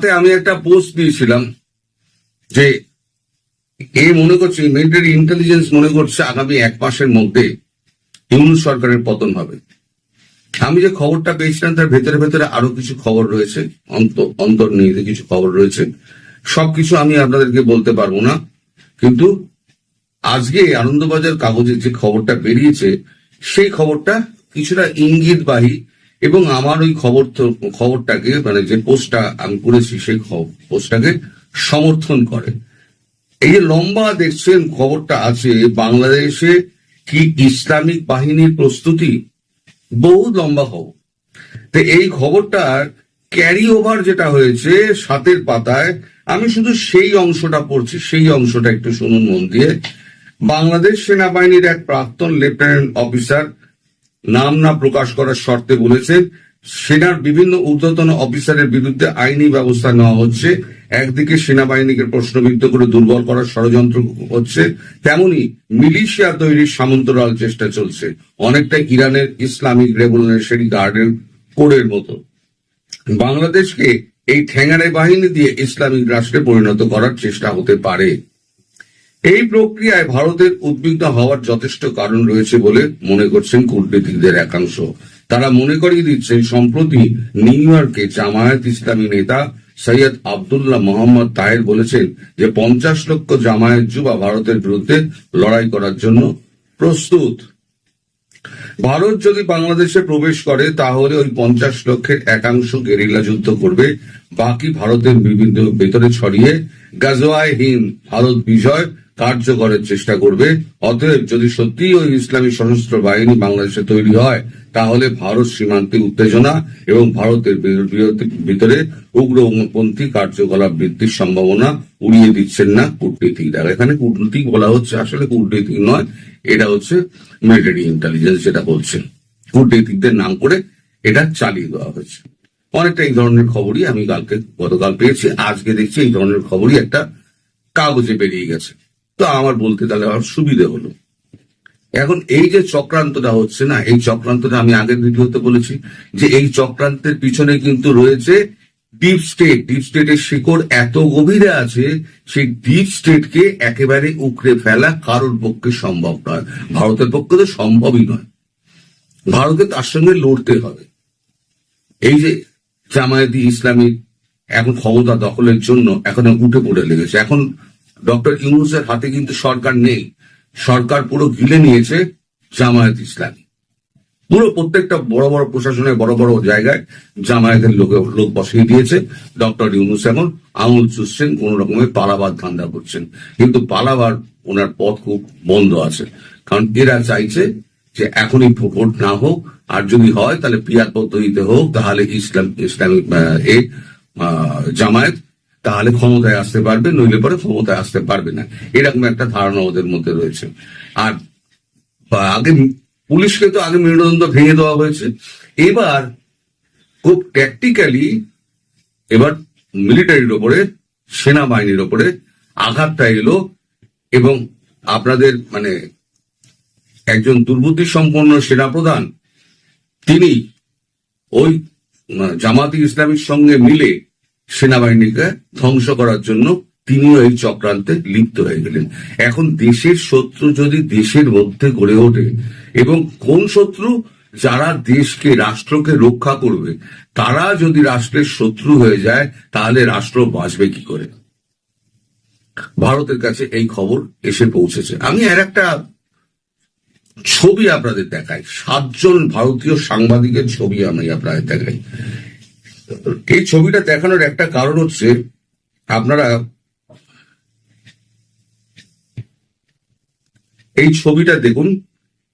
তাতে আমি একটা পোস্ট দিয়েছিলাম যে এ মনে করছে মিলিটারি ইন্টেলিজেন্স মনে করছে আগামী এক মাসের মধ্যে ইউনুস সরকারের পতন হবে। আমি যে খবরটা পেয়েছিলাম, তার ভেতরে ভেতরে আরও কিছু খবর রয়েছে, অন্ত- অন্তর্নিহিত কিছু খবর রয়েছে। সবকিছু আমি আপনাদেরকে বলতে পারব না। কিন্তু আজকে আনন্দবাজার কাগজের যে খবরটা বেরিয়েছে, সেই খবরটা কিছুটা ইঙ্গিতবাহী এবং আমার ওই খবর খবরটাকে মানে যে পোস্টটা আমি করেছি, সেই পোস্টটাকে সমর্থন করে। এই যে লম্বা দেখছেন খবরটা আছে, বাংলাদেশে কি ইসলামিক বাহিনীর প্রস্তুতি? বহু লম্বা খবর। তো এই খবরটার ক্যারি ওভার যেটা হয়েছে সাতের পাতায়, আমি শুধু সেই অংশটা পড়ছি, সেই অংশটা একটু শুনুন মন দিয়ে। বাংলাদেশ সেনাবাহিনীর এক প্রাক্তন লেফটেন্যান্ট অফিসার নাম না প্রকাশ করার শর্তে বলেছেন সেনার বিভিন্ন ঊর্ধ্বতন অফিসারের বিরুদ্ধে আইনি ব্যবস্থা নেওয়া হচ্ছে। একদিকে সেনাবাহিনীকে প্রশ্নবিদ্ধ করে দুর্বল করার ষড়যন্ত্র হচ্ছে, তেমনি মিলিশিয়া তৈরির সামন্তরাল চেষ্টা চলছে। অনেকটা ইরানের ইসলামিক রেভলিউশনারি গার্ডের কোরের মতো। বাংলাদেশকে এই ঠেঙ্গারে বাহিনী দিয়ে ইসলামিক রাষ্ট্রে পরিণত করার চেষ্টা হতে পারে। এই প্রক্রিয়ায় ভারতের উদ্বিগ্ন হওয়ার যথেষ্ট কারণ রয়েছে বলে মনে করছেন কূটনীতিকদের একাংশ। তারা মনে করিয়ে দিচ্ছেন, সম্প্রতি নিউ ইয়র্কে জামায়াত ইসলামী নেতা সৈয়দ আবদুল্লাহ মোহাম্মদ তাহের বলেছেন যে পঞ্চাশ লক্ষ জামায়াত যুবা ভারতের বিরুদ্ধে লড়াই করার জন্য প্রস্তুত। ভারত যদি বাংলাদেশে প্রবেশ করে, তাহলে ওই পঞ্চাশ লক্ষের একাংশ গেরিলা যুদ্ধ করবে। বাকি ভারতের বিভিন্ন ভেতরে ছড়িয়ে গাজোয়ায় হিন্দ, ভারত বিজয় কার্যকরের চেষ্টা করবে। অতএব যদি সত্যি ওই ইসলামী সশস্ত্র বাহিনী বাংলাদেশে তৈরি হয়, তাহলে ভারত সীমান্তে উত্তেজনা এবং ভারতের ভিতরে উগ্রপন্থী কার্যকলাপ বৃদ্ধির সম্ভাবনা উড়িয়ে দিচ্ছেন না কূটনীতিকরা। এখানে কূটনীতিক বলা হচ্ছে, আসলে কূটনীতিক নয়, এটা হচ্ছে মিলিটারি ইন্টেলিজেন্স যেটা বলছেন কূটনীতিকদের নাম করে এটা চালিয়ে দেওয়া হয়েছে। অনেকটা এই ধরনের খবরই আমি কালকে গতকাল পেয়েছি। আজকে দেখছি এই ধরনের খবরই একটা কাগজে বেরিয়ে গেছে। তো আমার বলতে তাহলে আমার সুবিধে হলো। এখন এই যে চক্রান্তটা হচ্ছে না, এই চক্রান্তটা আমি আগের ভিডিওতে বলেছি যে এই চক্রান্তের পিছনে কিন্তু রয়েছে ডিপ স্টেট ডিপ স্টেটের শিকড় এত গভীরে আছে, সেই ডিপ স্টেটকে একেবারে উকড়ে ফেলা কারোর পক্ষে সম্ভব নয়। ভারতের পক্ষে তো সম্ভবই নয়। ভারতকে তার সঙ্গে লড়তে হবে। এই যে জামায়াতি ইসলামী এখন ক্ষমতা দখলের জন্য এখন উঠে পড়ে লেগেছে। এখন ডক্টর ইউনুসের হাতে কিন্তু সরকার নেই। সরকার পুরো গিলে নিয়েছে জামায়াত ইসলামী। পুরো প্রত্যেকটা বড় বড় প্রশাসনের বড় বড় জায়গায় জামায়াতের লোক লোক বসিয়ে দিয়েছে। ডক্টর ইউনুস এখন আঙুল চুষছেন, কোন রকমের পালাবার ধান্দা করছেন। কিন্তু পালাবার ওনার পথ খুব বন্ধ আছে। কারণ এরা চাইছে যে এখনই ভোট না হোক, আর যদি হয় তাহলে পিয়ার পদ্ধতিতে হোক, তাহলে ইসলাম, ইসলামিক এ জামায়াত তাহলে ক্ষমতায় আসতে পারবে, নইলে পরে ক্ষমতায় আসতে পারবে না। এরকম একটা ধারণা ওদের মধ্যে রয়েছে। আর আগে পুলিশকে তো আগে মেরুদণ্ড ভেঙে দেওয়া হয়েছে। এবার খুব ট্যাকটিক্যালি এবার মিলিটারির ওপরে, সেনাবাহিনীর ওপরে আঘাতটা এলো এবং আপনাদের মানে একজন দুর্বুদ্ধি সম্পন্ন সেনাপ্রধান, তিনি ওই জামাতি ইসলামীর সঙ্গে মিলে সেনাবাহিনীকে ধ্বংস করার জন্য তিনিও এই চক্রান্তে লিপ্ত হয়ে গেলেন। এখন দেশের শত্রু যদি দেশের মধ্যে গড়ে ওঠে এবং কোন শত্রু? যারা দেশকে, রাষ্ট্রকে রক্ষা করবে, তারা যদি রাষ্ট্রের শত্রু হয়ে যায়, তাহলে রাষ্ট্র বাঁচবে কি করে? ভারতের কাছে এই খবর এসে পৌঁছেছে। আমি আর একটা ছবি আপনাদের দেখাই। সাতজন ভারতীয় সাংবাদিকের ছবি আমি আপনাদের দেখাই। এই ছবিটা দেখানোর একটা কারণ হচ্ছে, আপনারা এই ছবিটা দেখুন,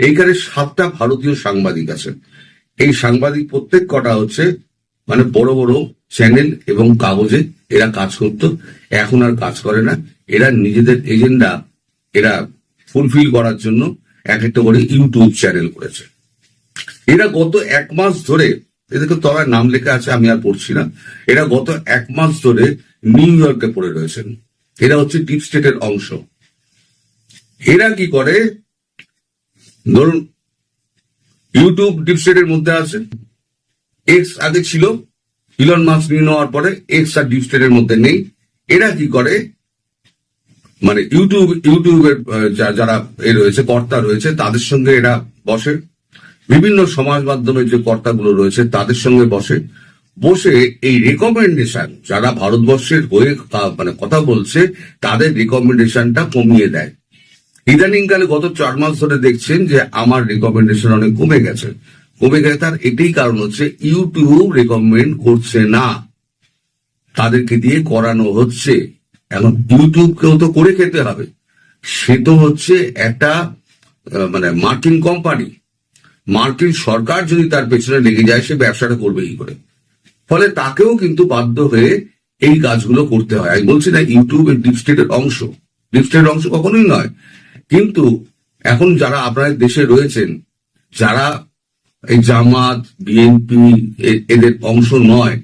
এইখানে সাতটা ভারতীয় সাংবাদিক আছেন। এই সাংবাদিক প্রত্যেক কটা হচ্ছে মানে বড় বড় চ্যানেল এবং কাগজে এরা কাজ করতো, এখন আর কাজ করে না। এরা নিজেদের এজেন্ডা, এরা ফুলফিল করার জন্য এক একটা করে ইউটিউব চ্যানেল করেছে। এরা গত এক মাস ধরে এদেরকে তলায় নাম লেখা আছে, আমি আর পড়ছি না। এরা গত এক মাস ধরে নিউ ইয়র্কে পড়ে রয়েছেন। এরা হচ্ছে ডিপ স্টেটের অংশ। এরা কি করে? ধরুন, ইউটিউব ডিপ স্টেটের মধ্যে আছে। এক্স আগে ছিল, ইলন মাস্ক নিয়ে নেওয়ার পরে এক্স আর ডিপ স্টেটের মধ্যে নেই। এরা কি করে? মানে ইউটিউব, ইউটিউবের যারা এ রয়েছে, কর্তা রয়েছে, তাদের সঙ্গে এরা বসে। বিভিন্ন সমাজ মাধ্যমের যে কর্তাগুলো রয়েছে, তাদের সঙ্গে বসে বসে এই রেকমেন্ডেশন যারা ভারতবর্ষের হয়ে মানে কথা বলছে, তাদের রেকমেন্ডেশনটা কমিয়ে দেয়। ইদানিংকালে গত চার মাস ধরে দেখছেন যে আমার রেকমেন্ডেশন অনেক কমে গেছে। কমে গেছে তার এটাই কারণ হচ্ছে ইউটিউব রেকমেন্ড করছে না। তাদেরকে দিয়ে করানো হচ্ছে। এখন ইউটিউবকেও তো করে খেতে হবে। সে তো হচ্ছে একটা মানে মার্কিন কোম্পানি মার্কিন সরকার যদি তার পেছনে লেগে যায়, সে ব্যবসাটা করবে কি করে? ফলে তাকেও কিন্তু বাধ্য হয়ে এই কাজগুলো করতে হয়। আমি বলছি না ইউটিউব ডিপ স্টেটের অংশ। ডিপ স্টেটের অংশ কখনোই নয়। কিন্তু এখন যারা আপনাদের দেশে রয়েছেন, যারা এই জামাত বিএনপি এদের অংশ নয়,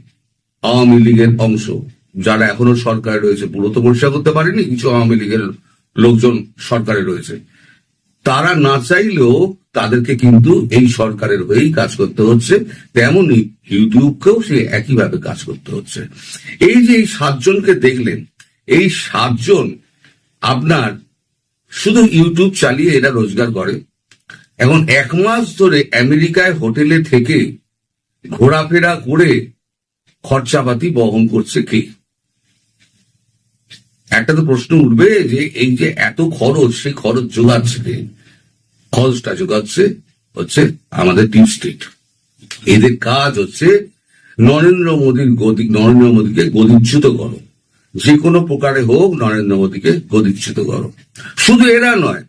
আওয়ামী লীগের অংশ, যারা এখনও সরকারে রয়েছে, পুরো তো পরিষ্কার করতে পারেনি, কিছু আওয়ামী লীগের লোকজন সরকারে রয়েছে, তারা না চাইলেও তাদেরকে কিন্তু এই সরকারের হয়েই কাজ করতে হচ্ছে। তেমনি ইউটিউবকেও সে একইভাবে কাজ করতে হচ্ছে। এই যে এই সাতজনকে দেখলেন, এই সাতজন আপনার শুধু ইউটিউব চালিয়ে এরা রোজগার করে। এখন এক মাস ধরে আমেরিকায় হোটেলে থেকে ঘোরাফেরা করে খরচাপাতি বহন করছে কে? একটা তো প্রশ্ন উঠবে যে এই যে এত খরচ, সেই খরচ যোগাচ্ছে খরচটা যোগাচ্ছে হচ্ছে আমাদের টিম স্টেট এদের কাজ হচ্ছে, নরেন্দ্র মোদীর গদি, নরেন্দ্র মোদীকে গদিচ্যুত করো। যে কোনো প্রকারে হোক, নরেন্দ্র মোদীকে গদিচ্যুত করো। শুধু এরা নয়,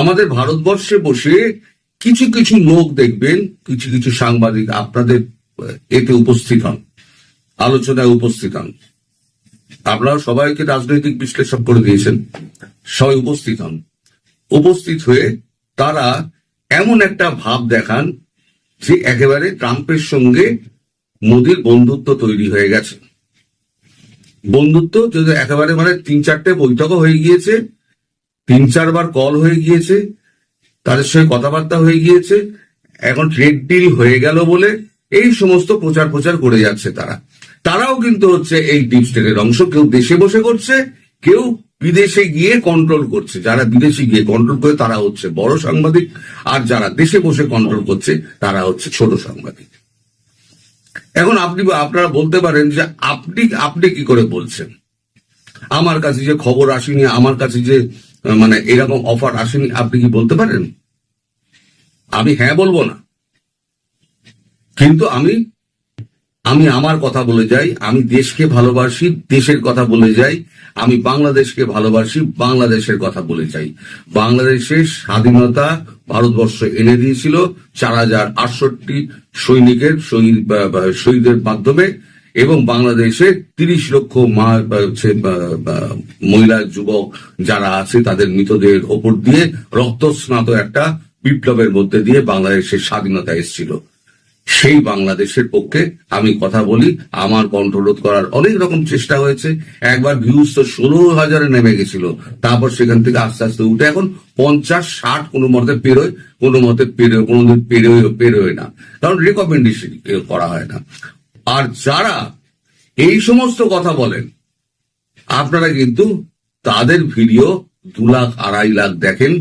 আমাদের ভারতবর্ষে বসে কিছু কিছু লোক দেখবেন, কিছু কিছু সাংবাদিক আপনাদের এতে উপস্থিত হন, আলোচনায় উপস্থিত হন। আপনারা সবাইকে রাজনৈতিক বিশ্লেষণ করে দিয়েছেন, সবাই উপস্থিত হন। উপস্থিত হয়ে তারা এমন একটা ভাব দেখান যে একেবারে ট্রাম্পের সঙ্গে মোদির বন্ধুত্ব তৈরি হয়ে গেছে। বন্ধুত্ব যদি একেবারে মানে তিন চারটে বৈঠকও হয়ে গিয়েছে, তিন চারবার কল হয়ে গিয়েছে, তাদের সঙ্গে কথাবার্তা হয়ে গিয়েছে, এখন ট্রেড ডিল হয়ে গেল বলে এই সমস্ত প্রচার প্রচার করে যাচ্ছে তারা। তারাও কিন্তু হচ্ছে এই ডিপ স্টেটের অংশ। কেউ দেশে বসে করছে, কেউ বিদেশে গিয়ে কন্ট্রোল করছে। যারা বিদেশে গিয়ে কন্ট্রোল করে, তারা হচ্ছে বড় সাংবাদিক। আর যারা দেশে বসে কন্ট্রোল করছে, তারা হচ্ছে ছোট সাংবাদিক। এখন আপনি, আপনারা বলতে পারেন যে আপনি আপনি কি করে বলছেন? আমার কাছে যে খবর আসেনি, আমার কাছে যে মানে এরকম অফার আসেনি, আপনি কি বলতে পারেন? আমি হ্যাঁ বলব না। কিন্তু আমি আমি আমার কথা বলে যাই, আমি দেশকে ভালোবাসি, দেশের কথা বলে যাই, আমি বাংলাদেশকে ভালোবাসি, বাংলাদেশের কথা বলে যাই। বাংলাদেশের স্বাধীনতা ভারতবর্ষ এনে দিয়েছিল চার হাজার আটষট্টি সৈনিকের শহীদ শহীদের মাধ্যমে এবং বাংলাদেশে তিরিশ লক্ষ মা মহিলা, যুবক যারা আছে তাদের মৃতদেহের ওপর দিয়ে রক্তস্নাত একটা বিপ্লবের মধ্যে দিয়ে বাংলাদেশের স্বাধীনতা এসেছিল। সেই বাংলাদেশের পক্ষে আমি কথা বলি, আমার কণ্ঠরোধ করার অনেক রকম চেষ্টা হয়েছে। একবার ভিউজ তো ষোলো হাজারে নেমে গেছিল, তারপর সেখান থেকে আস্তে আস্তে উঠে এখন পঞ্চাশ, ষাট কোনো মতে পেরোয় কোনো মতে পেরোয় কোনোদিন পেরোয় পেরোয় না। কারণ রেকমেন্ডেশন করা হয় না। আর যারা এই সমস্ত কথা বলেন, আপনারা কিন্তু তাদের ভিডিও দু লাখ, আড়াই লাখ দেখেন,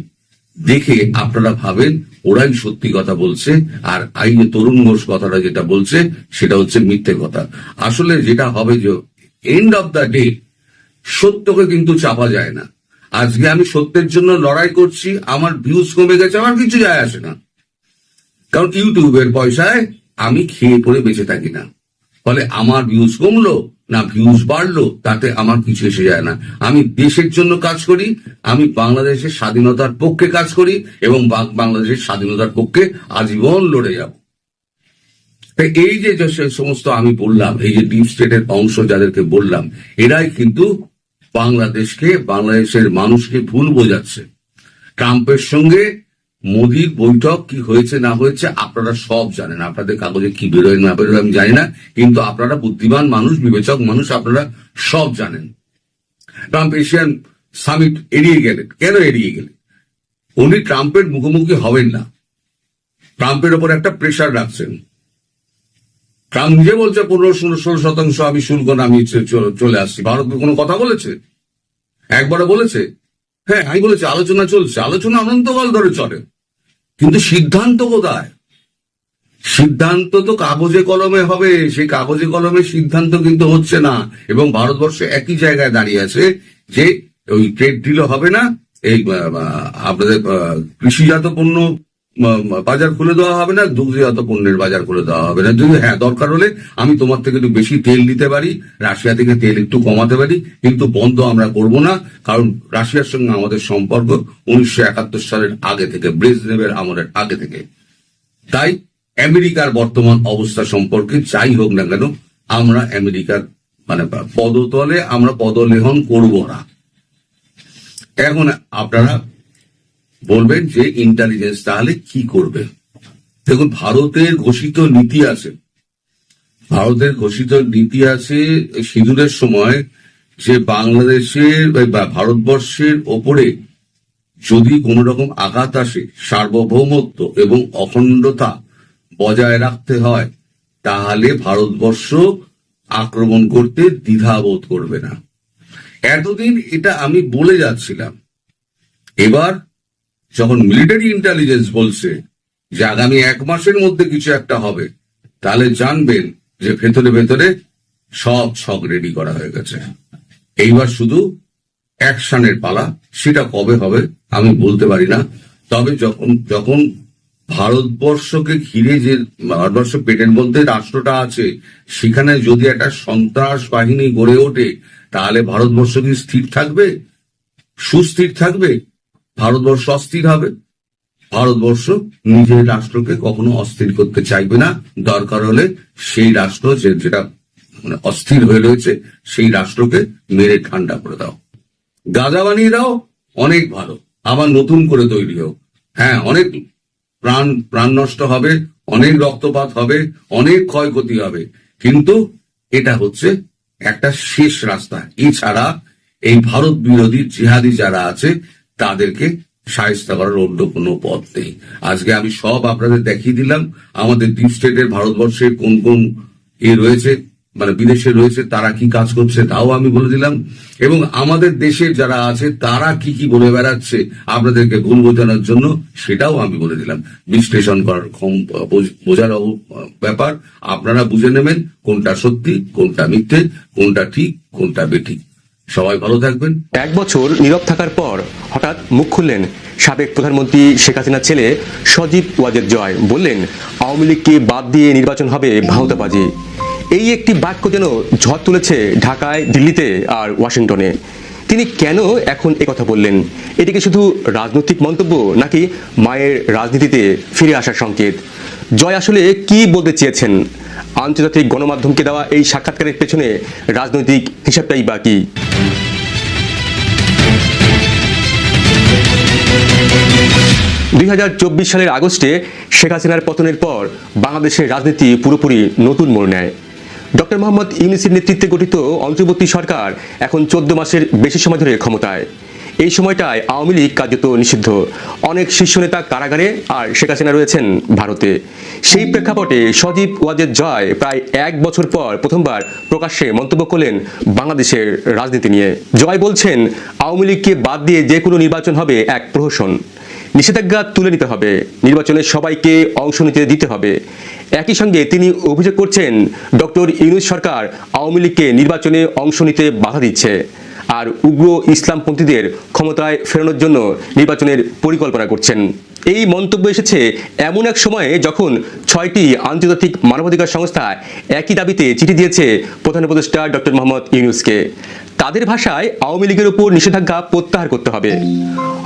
দেখে আপনারা ভাবেন ওরাই সত্যি কথা বলছে, আর আইনে যে তরুণ ঘোষ কথাটা যেটা বলছে, সেটা হচ্ছে মিথ্যে কথা। আসলে যেটা হবে যে এন্ড অফ দ্য ডে সত্যকে কিন্তু চাপা যায় না। আজকে আমি সত্যের জন্য লড়াই করছি, আমার ভিউজ কমে গেছে, আমার কিছু যায় আসে না। কারণ ইউটিউবের পয়সায় আমি খেয়ে পড়ে বেঁচে থাকি না। ফলে আমার ভিউজ কমলো, না ভিউজ বাড়লো, তাতে আমার কিছু এসে যায় না। আমি দেশের জন্য কাজ করি, আমি বাংলাদেশের স্বাধীনতার পক্ষে কাজ করি এবং বাংলাদেশের স্বাধীনতার পক্ষে আজীবন লড়ে যাব। এই যে যে সমস্ত আমি বললাম, এই যে ডিপ স্টেটের অংশ যাদেরকে বললাম, এরাই কিন্তু বাংলাদেশকে, বাংলাদেশের মানুষকে ভুল বোঝাচ্ছে। ট্রাম্পের সঙ্গে মোদির বৈঠক কি হয়েছে, না হয়েছে, আপনারা সব জানেন। আপনাদের কাগজে কি বেরোয়, না বেরোয়, আমি জানি না, কিন্তু আপনারা বুদ্ধিমান মানুষ, বিবেচক মানুষ, আপনারা সব জানেন। ট্রাম্প এশিয়ান সামিট এড়িয়ে গেলেন। কেন এড়িয়ে গেলেন? উনি ট্রাম্পের মুখোমুখি হবেন না। ট্রাম্পের ওপর একটা প্রেশার রাখছেন। ট্রাম্প নিজে বলছে, পনেরো, ষোলো ষোলো শতাংশ আমি শুল্ক নামিয়ে চলে আসছি। ভারত কোনো কথা বলেছে? একবারও বলেছে? হ্যাঁ আমি বলেছি, আলোচনা চলছে। আলোচনা অনন্তকাল ধরে চলে। কিন্তু সিদ্ধান্ত কোথায়? সিদ্ধান্ত তো কাগজে কলমে হবে। সেই কাগজে কলমে সিদ্ধান্ত কিন্তু হচ্ছে না। এবং ভারতবর্ষ একই জায়গায় দাঁড়িয়ে আছে যে ওই ট্রেড ডিলও হবে না। এই আপনাদের কৃষিজাত পণ্য বাজার খুলে দেওয়া হবে না, দুগ্ধজাত পণ্যের বাজার খুলে দেওয়া হবে না। যদি হ্যাঁ দরকার হলে আমি তোমার থেকে একটু বেশি তেল নিতে পারি, রাশিয়া থেকে তেল একটু কমাতে পারি, কিন্তু বন্ধ আমরা করব না, কারণ রাশিয়ার সঙ্গে আমাদের সম্পর্ক উনিশশো একাত্তর সালের আগে থেকে, ব্রেজনেভের আমলের আগে থেকে। তাই আমেরিকার বর্তমান অবস্থা সম্পর্কে যাই হোক না কেন, আমরা আমেরিকার মানে পদতলে আমরা পদলেহন করব না। এখন আপনারা বলবেন যে ইন্টেলিজেন্স তাহলে কি করবে? দেখুন, ভারতের ঘোষিত নীতি আছে। ভারতের ঘোষিত নীতি আছে সিঁদুরের সময় যে বাংলাদেশের, বা ভারতবর্ষের ওপরে যদি কোনো রকম আঘাত আসে, সার্বভৌমত্ব এবং অখণ্ডতা বজায় রাখতে হয়, তাহলে ভারতবর্ষ আক্রমণ করতে দ্বিধাবোধ করবে না। এতদিন এটা আমি বলে যাচ্ছিলাম। এবার যখন মিলিটারি ইন্টেলিজেন্স বলছে যে আগামী এক মাসের মধ্যে কিছু একটা হবে, তাহলে জানবেন যে ভেতরে ভেতরে সব ছক রেডি করা হয়ে গেছে। এইবার শুধু অ্যাকশনের পালা, সেটা কবে হবে আমি বলতে পারি না। তবে যখন যখন ভারতবর্ষকে ঘিরে যে, ভারতবর্ষ পেটের মধ্যে রাষ্ট্রটা আছে, সেখানে যদি একটা সন্ত্রাস বাহিনী গড়ে ওঠে, তাহলে ভারতবর্ষ কি স্থির থাকবে? সুস্থির থাকবে? ভারতবর্ষ অস্থির হবে। ভারতবর্ষ নিজের রাষ্ট্রকে কখনো অস্থির করতে চাইবে না। দরকার হলে সেই রাষ্ট্র যেটা মানে অস্থির হয়ে রয়েছে, সেই রাষ্ট্রকে মেরে ঠান্ডা করে দাও। গাঁজা বানিয়ে দাও, অনেক ভালো। আবার নতুন করে তৈরি হোক। হ্যাঁ অনেক প্রাণ প্রাণ নষ্ট হবে, অনেক রক্তপাত হবে, অনেক ক্ষয়ক্ষতি হবে। কিন্তু এটা হচ্ছে একটা শেষ রাস্তা। এছাড়া এই ভারত বিরোধী জিহাদি যারা আছে তাদেরকে সাহিস্তা করার অন্য কোনো পথ নেই। আজকে আমি সব আপনাদের দেখিয়ে দিলাম। আমাদের ডিপ স্টেটের ভারতবর্ষের কোন কোন এ রয়েছে মানে বিদেশে রয়েছে, তারা কি কাজ করছে তাও আমি বলে দিলাম। এবং আমাদের দেশে যারা আছে, তারা কি কি বলে বেড়াচ্ছে আপনাদেরকে ভুল বোঝানোর জন্য, সেটাও আমি বলে দিলাম। বিশ্লেষণ করার বোঝার ব্যাপার, আপনারা বুঝে নেবেন কোনটা সত্যি, কোনটা মিথ্যে, কোনটা ঠিক, কোনটা বেঠিক। সবাই ভালো থাকবেন। এক বছর নীরব থাকার পর হঠাৎ মুখ খুললেন সাবেক প্রধানমন্ত্রী শেখ হাসিনার ছেলে সজীব ওয়াজেদ জয়। বললেন, আওয়ামী লীগকে বাদ দিয়ে নির্বাচন হবে ভাওতাবাজি। এই একটি বাক্য যেন ঝড় তুলেছে ঢাকায়, দিল্লিতে আর ওয়াশিংটনে। তিনি কেন এখন কথা বললেন? এটিকে শুধু রাজনৈতিক মন্তব্য নাকি মায়ের রাজনীতিতে ফিরে আসার সংকেত? জয় আসলে কি বলতে চেয়েছেন? আন্তর্জাতিক গণমাধ্যমকে দেওয়া এই সাক্ষাৎকারের পেছনে রাজনৈতিক হিসাবটাই বা কি দুই সালের আগস্টে শেখ হাসিনার পতনের পর বাংলাদেশের রাজনীতি পুরোপুরি নতুন মোড় নেয়। ডক্টর মোহাম্মদ ইউনিসের নেতৃত্বে গঠিত অন্তর্বর্তী সরকার এখন চোদ্দ মাসের বেশি সময় ধরে ক্ষমতায়। এই সময়টায় আওয়ামী লীগ কার্যত নিষিদ্ধ। অনেক শীর্ষ নেতা কারাগারে আর শেখ হাসিনা রয়েছেন ভারতে। সেই প্রেক্ষাপটে সজীব ওয়াজেদ জয় প্রায় এক বছর পর প্রথমবার প্রকাশ্যে মন্তব্য করলেন বাংলাদেশের রাজনীতি নিয়ে। জয় বলছেন, আওয়ামী লীগকে বাদ দিয়ে যে কোনো নির্বাচন হবে এক প্রহসন। নিষেধাজ্ঞা তুলে নিতে হবে। নির্বাচনে সবাইকে অংশ নিতে দিতে হবে। একই সঙ্গে তিনি অভিযোগ করছেন, ডক্টর ইউনুস সরকার আওয়ামী লীগকে নির্বাচনে অংশ নিতে বাধা দিচ্ছে। আর উগ্র ইসলামপন্থীদের ক্ষমতায় ফেরানোর জন্য নির্বাচনের পরিকল্পনা করছেন। এই মন্তব্য এসেছে এমন এক সময়ে যখন ছয়টি আন্তর্জাতিক মানবাধিকার সংস্থা একই দাবিতে চিঠি দিয়েছে প্রধান উপদেষ্টা ডক্টর মোহাম্মদ ইউনুসকে। তাদের ভাষায় আওয়ামী লীগের উপর নিষেধাজ্ঞা প্রত্যাহার করতে হবে।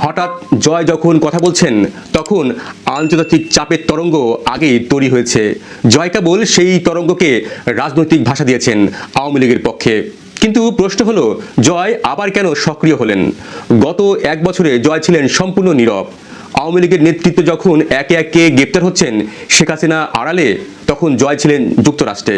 হঠাৎ জয় যখন কথা বলছেন, তখন আন্তর্জাতিক চাপের তরঙ্গ আগেই তৈরি হয়েছে। জয় কেবল সেই তরঙ্গকে রাজনৈতিক ভাষা দিয়েছেন আওয়ামী লীগের পক্ষে। কিন্তু প্রশ্ন হলো, জয় আবার কেন সক্রিয় হলেন? গত এক বছরে জয় ছিলেন সম্পূর্ণ নীরব। আওয়ামী লীগের নেতৃত্ব যখন একে একে গ্রেপ্তার হচ্ছেন শেখ হাসিনা আড়ালে, তখন জয় ছিলেন যুক্তরাষ্ট্রে।